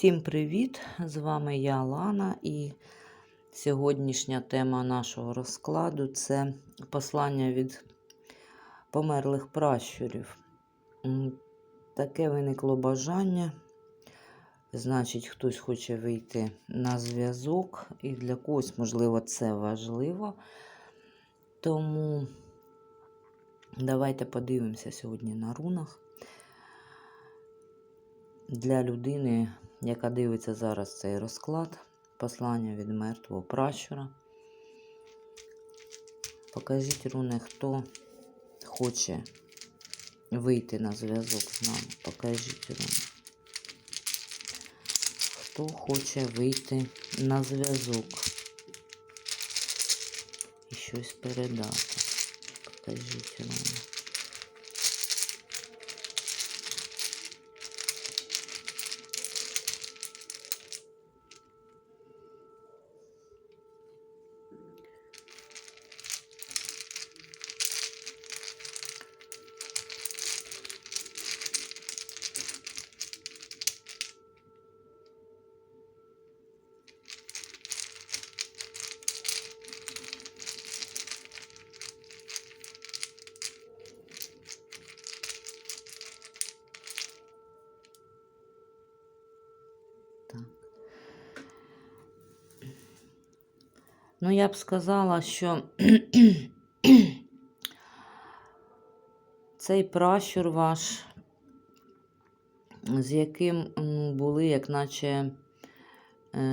Всім привіт! З вами я Лана, і сьогоднішня тема нашого розкладу це послання від померлих пращурів. Таке виникло бажання. Значить, хтось хоче вийти на зв'язок, і для когось, можливо, це важливо. Тому давайте подивимося сьогодні на рунах для людини, яка дивиться зараз цей розклад, послання від мертвого пращура. Покажіть руни, хто хоче вийти на зв'язок з нами. Покажіть руни. Хто хоче вийти на зв'язок і щось передати. Покажіть руни. Ну, я б сказала, що цей пращур ваш, з яким були, як наче е,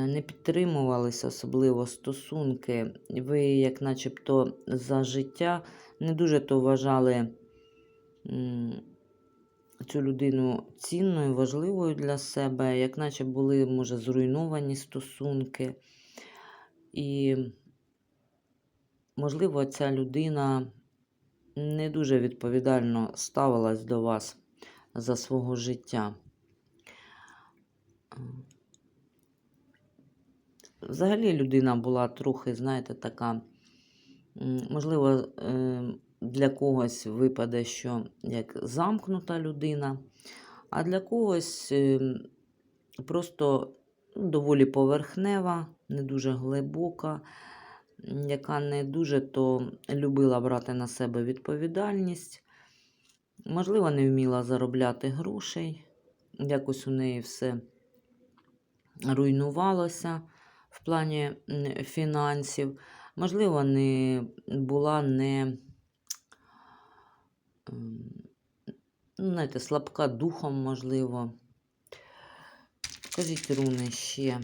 не підтримувались особливо стосунки, ви, як начебто, за життя не дуже то вважали цю людину цінною, важливою для себе, як наче були, може, зруйновані стосунки. І, можливо, ця людина не дуже відповідально ставилась до вас за свого життя. Взагалі людина була трохи, знаєте, така, можливо, е, для когось випаде, що як замкнута людина, а для когось е, просто доволі поверхнева, не дуже глибока, яка не дуже то любила брати на себе відповідальність. Можливо, не вміла заробляти грошей. Якось у неї все руйнувалося в плані фінансів. Можливо, не була не ем, ну, знаєте, слабка духом, можливо. Покажіть руни ще,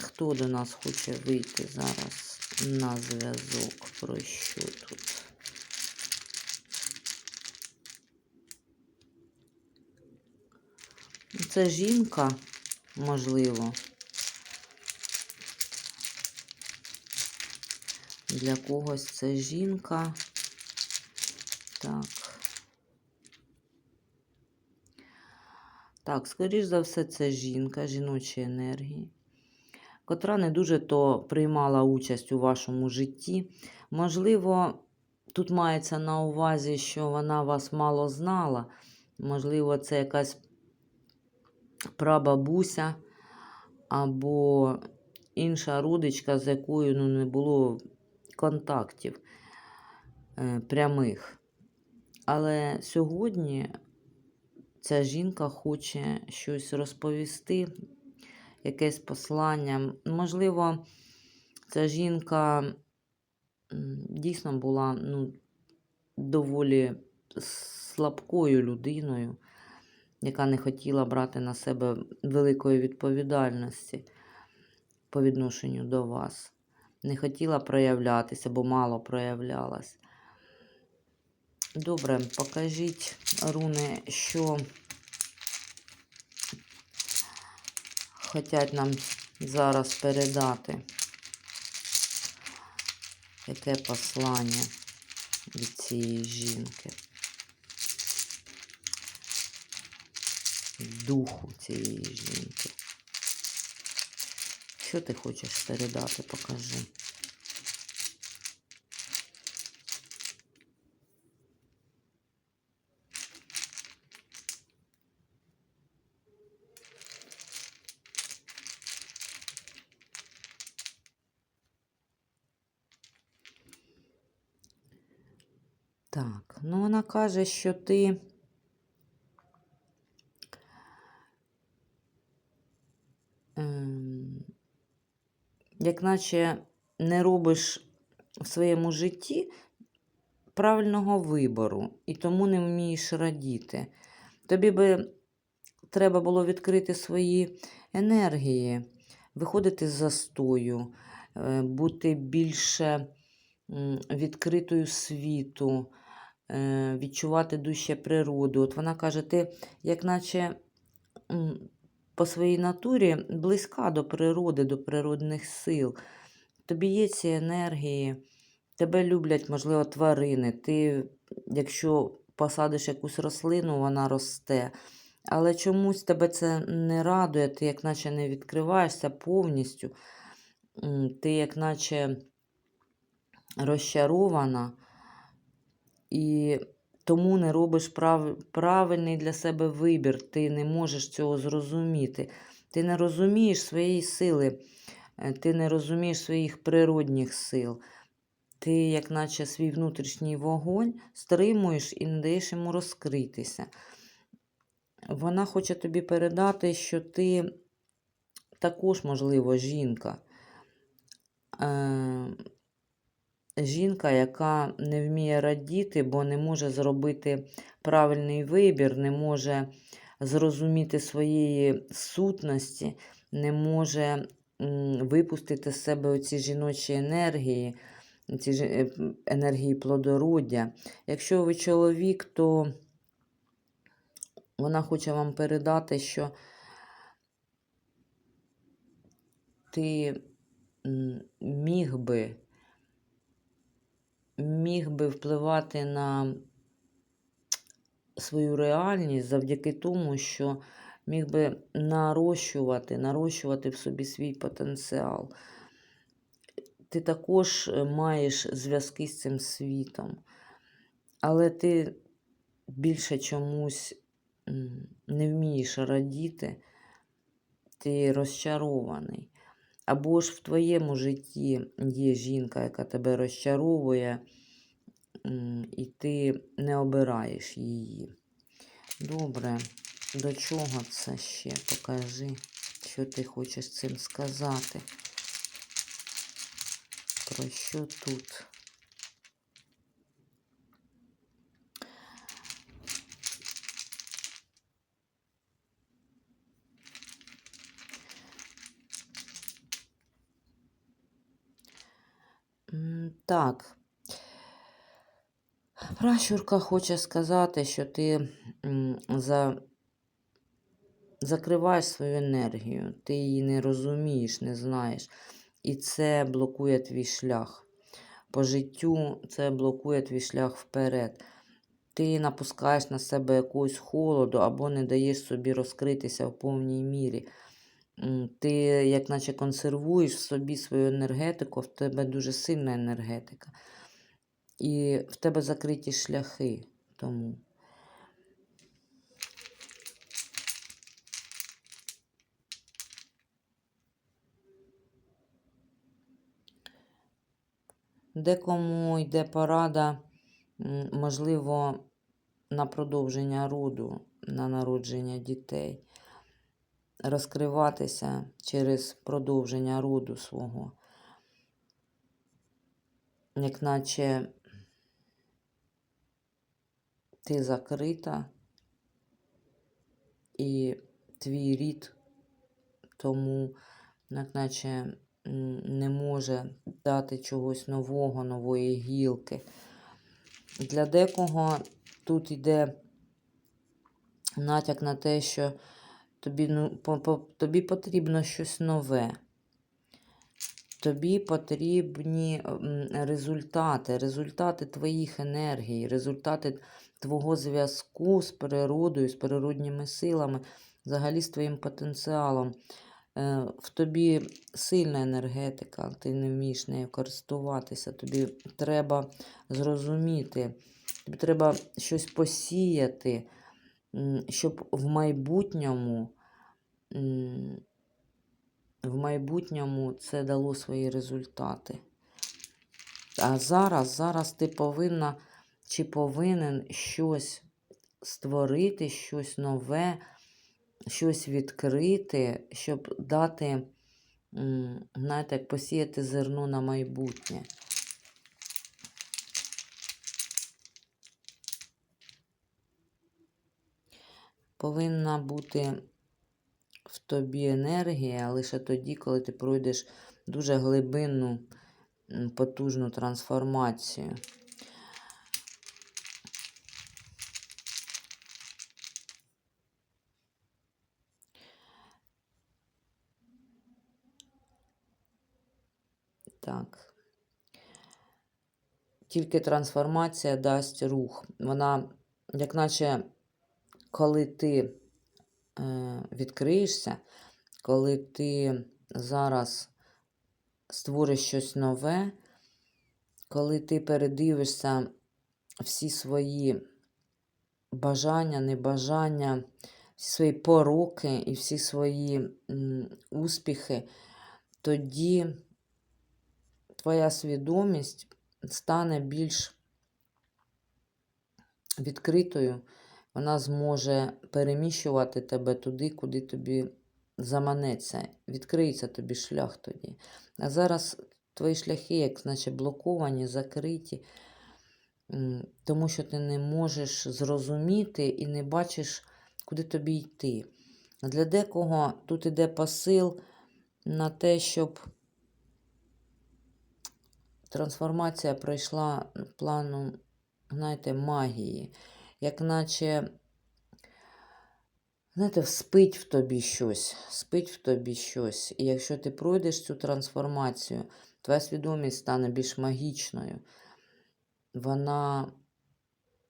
хто до нас хоче вийти зараз на зв'язок, про що тут. Це жінка, можливо. Для когось це жінка. Так. Так, скоріш за все, це жінка, жіночі енергії, котра не дуже то приймала участь у вашому житті. Можливо, тут мається на увазі, що вона вас мало знала. Можливо, це якась прабабуся або інша родичка, з якою ну, не було контактів е, прямих. Але сьогодні ця жінка хоче щось розповісти, якесь послання. Можливо, ця жінка дійсно була ну, доволі слабкою людиною, яка не хотіла брати на себе великої відповідальності по відношенню до вас. Не хотіла проявлятися, бо мало проявлялась. Добре, покажіть, руни, що хочуть нам зараз передати. Яке послання від цієї жінки? Духу цієї жінки. Що ти хочеш передати? Покажи. Так, ну вона каже, що ти. ем, Як наче не робиш в своєму житті правильного вибору і тому не вмієш радіти. Тобі би треба було відкрити свої енергії, виходити з застою, е, бути більше відкритою світу, відчувати дужче природу. От вона каже, ти, як наче по своїй натурі близька до природи, до природних сил. Тобі є ці енергії, тебе люблять, можливо, тварини. Ти, якщо посадиш якусь рослину, вона росте. Але чомусь тебе це не радує, ти як наче не відкриваєшся повністю. Ти як наче розчарована і тому не робиш прав... правильний для себе вибір. Ти не можеш цього зрозуміти. Ти не розумієш своєї сили, е, ти не розумієш своїх природних сил. Ти, як наче свій внутрішній вогонь, стримуєш і не даєш йому розкритися. Вона хоче тобі передати, що ти також, можливо, жінка. Жінка, яка не вміє радіти, бо не може зробити правильний вибір, не може зрозуміти своєї сутності, не може випустити з себе оці жіночі енергії, ці жі- е, енергії плодороддя. Якщо ви чоловік, то вона хоче вам передати, що ти міг би міг би впливати на свою реальність завдяки тому, що міг би нарощувати, нарощувати в собі свій потенціал. Ти також е, маєш зв'язки з цим світом, але ти більше чомусь не вмієш радіти, ти розчарований. Або ж в твоєму житті є жінка, яка тебе розчаровує, і ти не обираєш її. Добре, до чого це ще? Покажи, що ти хочеш цим сказати. Про що тут? Так. Пращурка хоче сказати, що ти за... закриваєш свою енергію, ти її не розумієш, не знаєш. І це блокує твій шлях. По життю це блокує твій шлях вперед. Ти напускаєш на себе якусь холоду або не даєш собі розкритися в повній мірі. Ти, як наче, консервуєш в собі свою енергетику, в тебе дуже сильна енергетика. І в тебе закриті шляхи тому. Декому йде порада, можливо, на продовження роду, на народження дітей, розкриватися через продовження роду свого. Як наче ти закрита, і твій рід тому, як наче не може дати чогось нового, нової гілки. Для декого тут йде натяк на те, що тобі, ну, по, по, тобі потрібно щось нове. Тобі потрібні результати, результати твоїх енергій, результати твого зв'язку з природою, з природніми силами, взагалі з твоїм потенціалом. Е, В тобі сильна енергетика, ти не вмієш нею користуватися. Тобі треба зрозуміти, тобі треба щось посіяти, щоб в майбутньому. В майбутньому це дало свої результати. А зараз, зараз ти повинна чи повинен щось створити, щось нове, щось відкрити, щоб дати, знаєте, посіяти зерно на майбутнє. Повинна бути в тобі енергія лише тоді, коли ти пройдеш дуже глибинну, потужну трансформацію. Так. Тільки трансформація дасть рух. Вона, як наче, коли ти відкриєшся, коли ти зараз створиш щось нове, коли ти передивишся всі свої бажання, небажання, всі свої пороки і всі свої успіхи, тоді твоя свідомість стане більш відкритою, вона зможе переміщувати тебе туди, куди тобі заманеться. Відкриється тобі шлях тоді. А зараз твої шляхи, як наче блоковані, закриті, тому що ти не можеш зрозуміти і не бачиш, куди тобі йти. Для декого тут іде посил на те, щоб трансформація пройшла плану, знаєте, магії, як наче, знаєте, спить в тобі щось, спить в тобі щось. І якщо ти пройдеш цю трансформацію, твоя свідомість стане більш магічною. Вона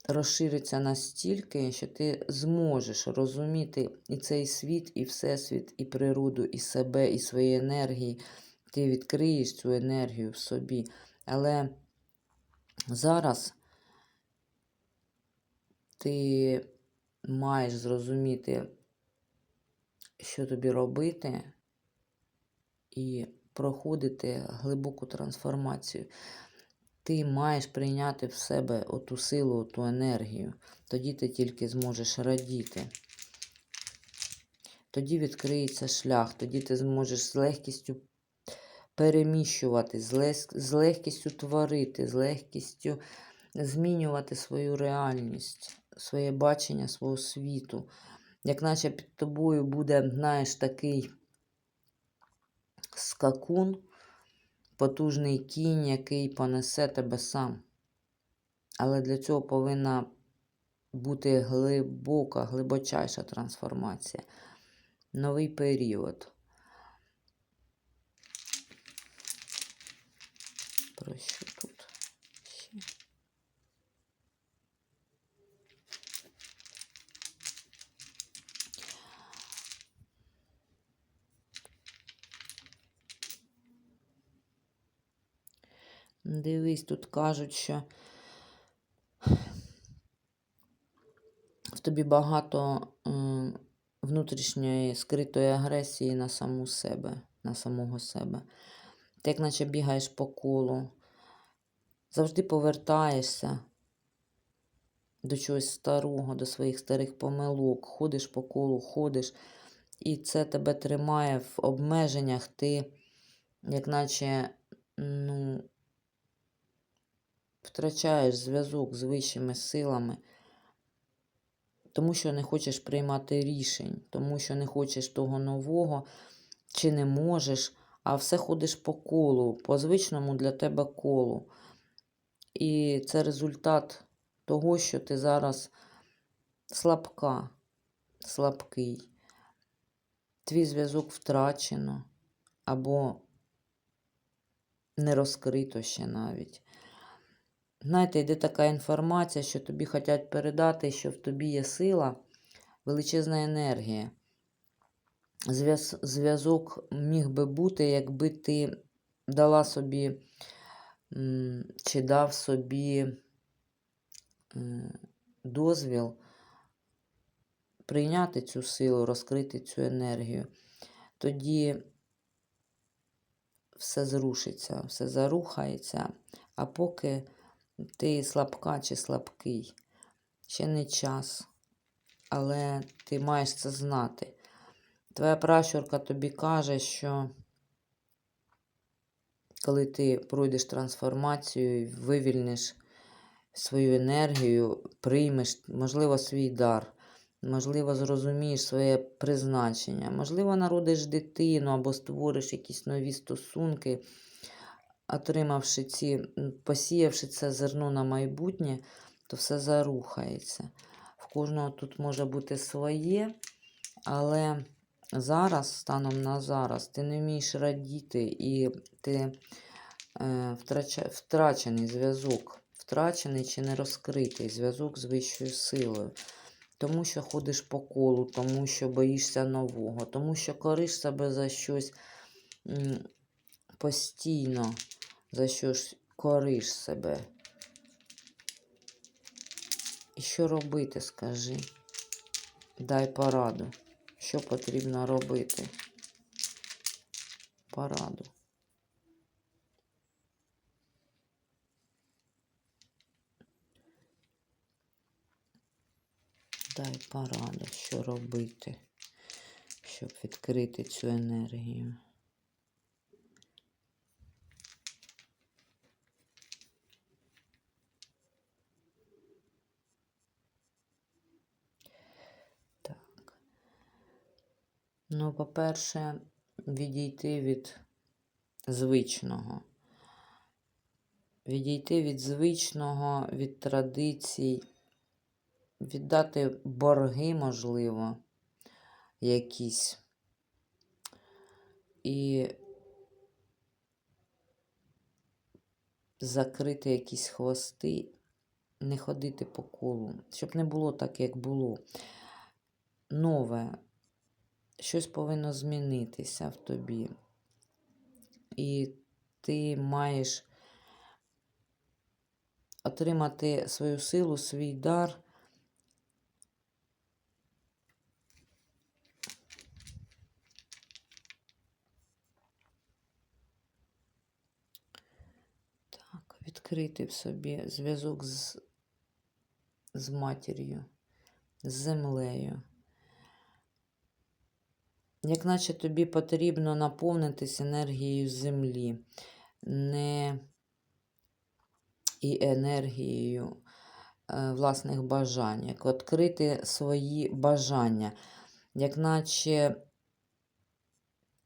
розшириться настільки, що ти зможеш розуміти і цей світ, і всесвіт, і природу, і себе, і свої енергії. Ти відкриєш цю енергію в собі. Але зараз ти маєш зрозуміти, що тобі робити, і проходити глибоку трансформацію. Ти маєш прийняти в себе оту силу, оту енергію. Тоді ти тільки зможеш радіти. Тоді відкриється шлях, тоді ти зможеш з легкістю переміщувати, з, легкістю творити, з легкістю змінювати свою реальність, своє бачення свого світу. Як наче під тобою буде, знаєш, такий скакун, потужний кінь, який понесе тебе сам. Але для цього повинна бути глибока, глибочайша трансформація. Новий період. Про що тут ще? Дивись, тут кажуть, що в тобі багато внутрішньої скритої агресії на саму себе, на самого себе. Ти як наче бігаєш по колу, завжди повертаєшся до чогось старого, до своїх старих помилок, ходиш по колу, ходиш, і це тебе тримає в обмеженнях, ти, як наче, ну, втрачаєш зв'язок з вищими силами, тому що не хочеш приймати рішень, тому що не хочеш того нового, чи не можеш, а все ходиш по колу, по звичному для тебе колу. І це результат того, що ти зараз слабка, слабкий. Твій зв'язок втрачено або не розкрито ще навіть. Знаєте, йде така інформація, що тобі хочуть передати, що в тобі є сила, величезна енергія. Зв'яз- Зв'язок міг би бути, якби ти дала собі чи дав собі дозвіл прийняти цю силу, розкрити цю енергію. Тоді все зрушиться, все зарухається, а поки ти слабка чи слабкий. Ще не час, але ти маєш це знати. Твоя пращурка тобі каже, що коли ти пройдеш трансформацію, вивільниш свою енергію, приймеш, можливо, свій дар, можливо, зрозумієш своє призначення, можливо, народиш дитину або створиш якісь нові стосунки, отримавши ці, посіявши це зерно на майбутнє, то все зарухається. В кожного тут може бути своє, але зараз, станом на зараз, ти не вмієш радіти і ти е, втрача, втрачений зв'язок, втрачений чи не розкритий зв'язок з вищою силою. Тому що ходиш по колу, тому що боїшся нового, тому що кориш себе за щось постійно, за щось кориш себе. І що робити, скажи? Дай пораду. Що потрібно робити? Пораду. Дай пораду, що робити, щоб відкрити цю енергію. Ну, по-перше, відійти від звичного. Відійти від звичного, від традицій, віддати борги, можливо, якісь. І закрити якісь хвости, не ходити по колу, щоб не було так, як було. Нове, щось повинно змінитися в тобі. І ти маєш отримати свою силу, свій дар. Так, відкрити в собі зв'язок з, з матір'ю, з землею. Як наче тобі потрібно наповнитись енергією землі, не і енергією е, власних бажань, як відкрити свої бажання, як наче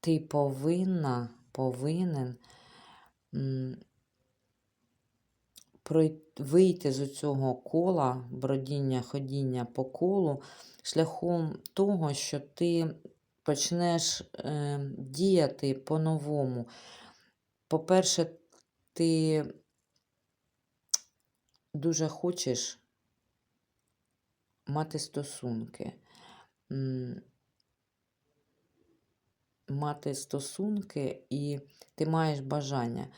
ти повинна, повинен вийти з цього кола, бродіння, ходіння по колу, шляхом того, що ти почнеш е, діяти по-новому. По-перше, ти дуже хочеш мати стосунки. Мати стосунки, і ти маєш бажання.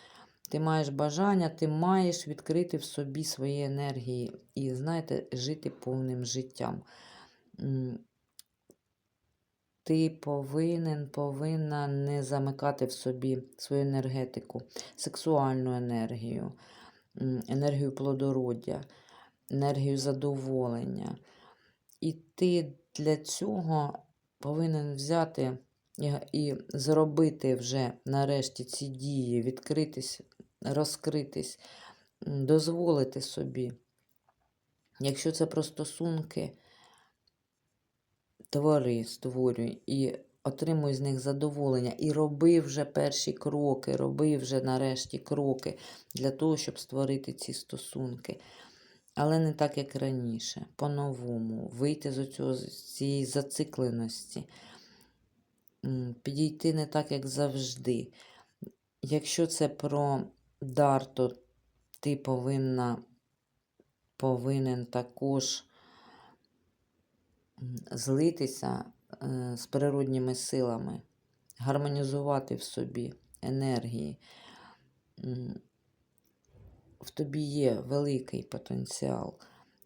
Ти маєш бажання, ти маєш відкрити в собі свої енергії і, знаєте, жити повним життям. Ти повинен, повинна не замикати в собі свою енергетику, сексуальну енергію, енергію плодородя, енергію задоволення. І ти для цього повинен взяти і, і зробити вже нарешті ці дії, відкритись, розкритись, дозволити собі. Якщо це про стосунки, твори, створюй і отримуй з них задоволення. І роби вже перші кроки, роби вже нарешті кроки для того, щоб створити ці стосунки. Але не так, як раніше, по-новому, вийти з цього, з цієї зацикленості, підійти не так, як завжди. Якщо це про дар, то ти повинна, повинен також злитися е, з природніми силами, гармонізувати в собі енергії. В тобі є великий потенціал,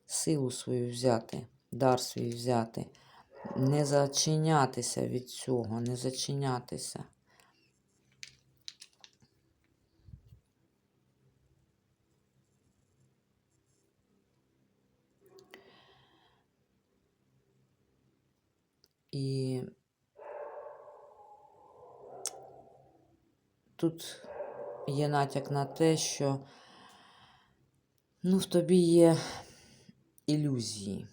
силу свою взяти, дар свій взяти, не зачинятися від цього, не зачинятися. І тут є натяк на те, що ну, в тобі є ілюзії.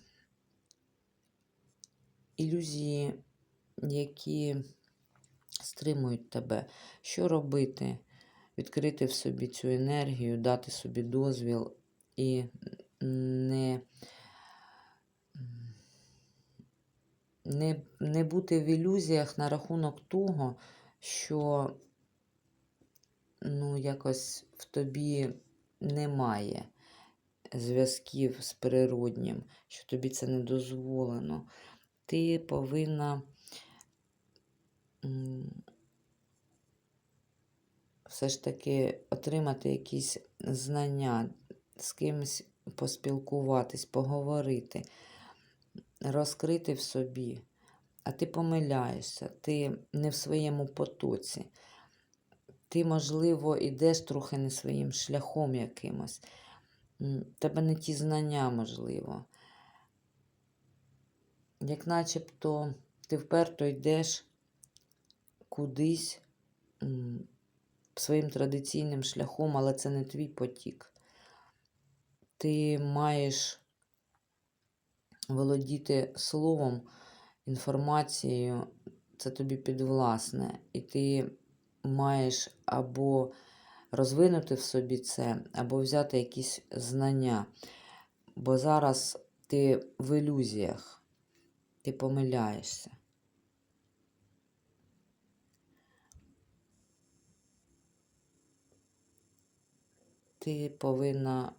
Ілюзії, які стримують тебе. Що робити? Відкрити в собі цю енергію, дати собі дозвіл і не, не, не бути в ілюзіях на рахунок того, що ну, якось в тобі немає зв'язків з природнім, що тобі це не дозволено. Ти повинна все ж таки отримати якісь знання, з кимось поспілкуватись, поговорити, розкрити в собі. А ти помиляєшся, ти не в своєму потоці. Ти, можливо, йдеш трохи не своїм шляхом якимось. Тебе не ті знання, можливо. Як начебто ти вперто йдеш кудись своїм традиційним шляхом, але це не твій потік. Ти маєш володіти словом, інформацією, це тобі підвласне, і ти маєш або розвинути в собі це, або взяти якісь знання. Бо зараз ти в ілюзіях, ти помиляєшся. Ти повинна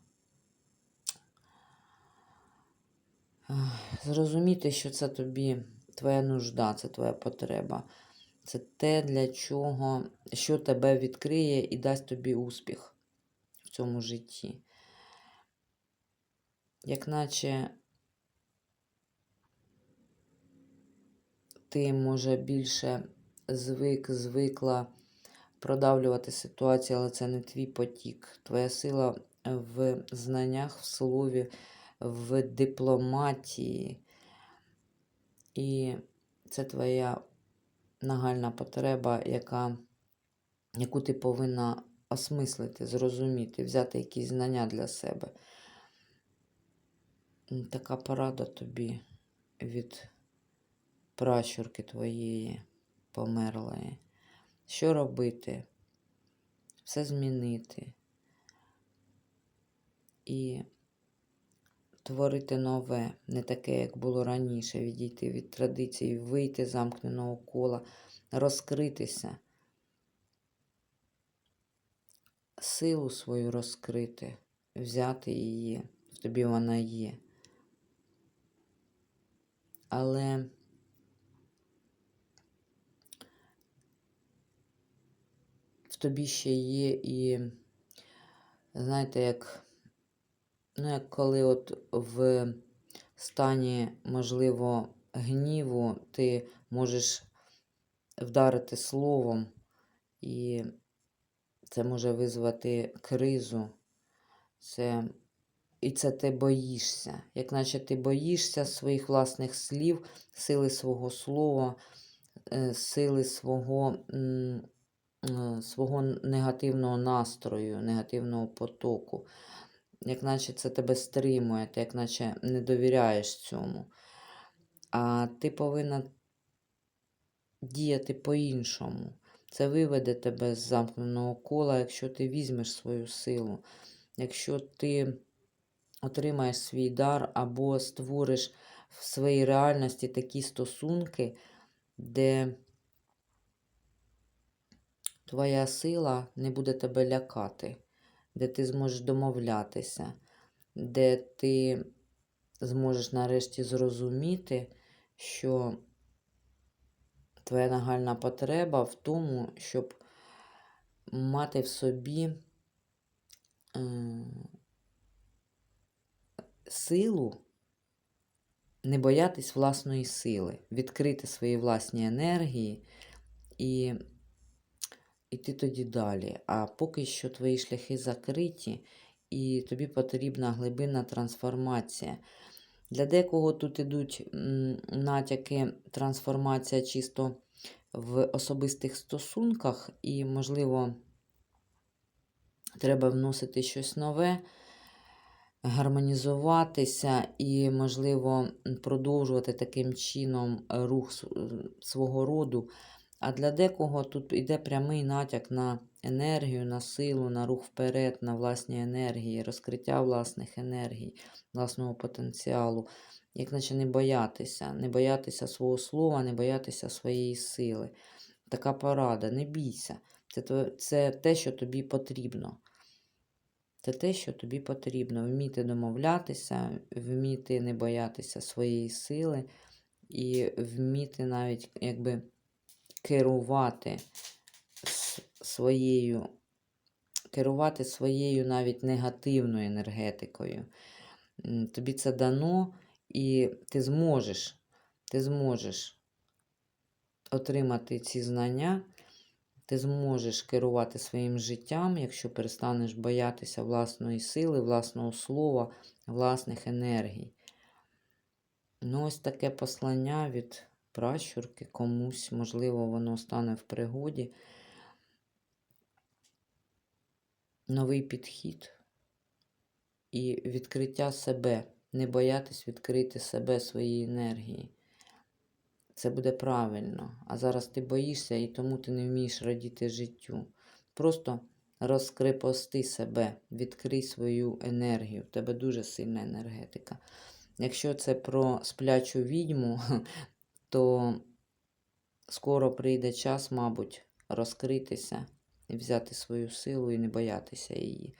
зрозуміти, що це тобі твоя нужда, це твоя потреба. Це те, для чого, що тебе відкриє і дасть тобі успіх в цьому житті. Як наче ти, може, більше звик, звикла продавлювати ситуацію, але це не твій потік. Твоя сила в знаннях, в слові, в дипломатії. І це твоя нагальна потреба, яка, яку ти повинна осмислити, зрозуміти, взяти якісь знання для себе. Така порада тобі від пращурки твоєї померлої. Що робити? Все змінити. І творити нове, не таке, як було раніше, відійти від традицій, вийти з замкненого кола, розкритися, силу свою розкрити, взяти її, в тобі вона є. Але в тобі ще є і, знаєте, як, ну, як коли от в стані, можливо, гніву ти можеш вдарити словом, і це може визвати кризу. Це, і це ти боїшся. Як наче ти боїшся своїх власних слів, сили свого слова, е, сили свого, е, свого негативного настрою, негативного потоку. Як наче це тебе стримує, ти як наче не довіряєш цьому. А ти повинна діяти по-іншому. Це виведе тебе з замкненого кола, якщо ти візьмеш свою силу, якщо ти отримаєш свій дар або створиш в своїй реальності такі стосунки, де твоя сила не буде тебе лякати, де ти зможеш домовлятися, де ти зможеш нарешті зрозуміти, що твоя нагальна потреба в тому, щоб мати в собі е, силу, не боятись власної сили, відкрити свої власні енергії і йти тоді далі. А поки що твої шляхи закриті, і тобі потрібна глибинна трансформація. Для декого тут ідуть натяки, трансформація чисто в особистих стосунках, і, можливо, треба вносити щось нове, гармонізуватися і, можливо, продовжувати таким чином рух свого роду. А для декого тут йде прямий натяк на енергію, на силу, на рух вперед, на власні енергії, розкриття власних енергій, власного потенціалу. Як наче не боятися, не боятися свого слова, не боятися своєї сили. Така порада, не бійся. Це, це те, що тобі потрібно. Це те, що тобі потрібно. Вміти домовлятися, вміти не боятися своєї сили і вміти навіть якби керувати своєю, керувати своєю навіть негативною енергетикою. Тобі це дано, і ти зможеш, ти зможеш отримати ці знання, ти зможеш керувати своїм життям, якщо перестанеш боятися власної сили, власного слова, власних енергій. Ну, ось таке послання від пращурки комусь, можливо, воно стане в пригоді. Новий підхід і відкриття себе, не боятись відкрити себе, свої енергії. Це буде правильно. А зараз ти боїшся і тому ти не вмієш радіти життю. Просто розкрепости себе, відкрий свою енергію. В тебе дуже сильна енергетика. Якщо це про сплячу відьму, то скоро прийде час, мабуть, розкритися і взяти свою силу і не боятися її.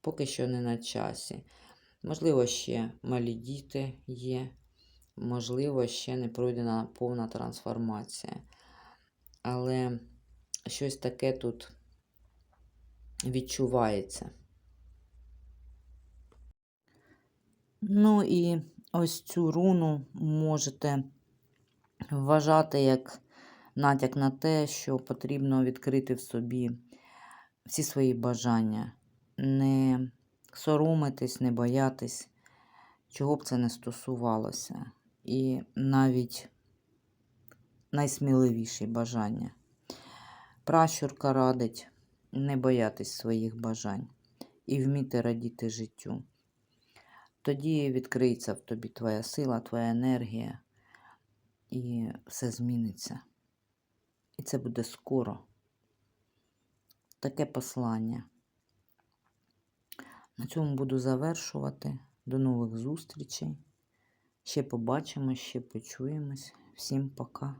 Поки що не на часі. Можливо, ще малі діти є, можливо, ще не пройдена повна трансформація. Але щось таке тут відчувається. Ну і ось цю руну можете вважати як натяк на те, що потрібно відкрити в собі всі свої бажання, не соромитись, не боятись, чого б це не стосувалося. І навіть найсміливіші бажання. Пращурка радить не боятись своїх бажань і вміти радіти життю. Тоді відкриється в тобі твоя сила, твоя енергія, і все зміниться. І це буде скоро. Таке послання. На цьому буду завершувати. До нових зустрічей. Ще побачимось, ще почуємось. Всім пока.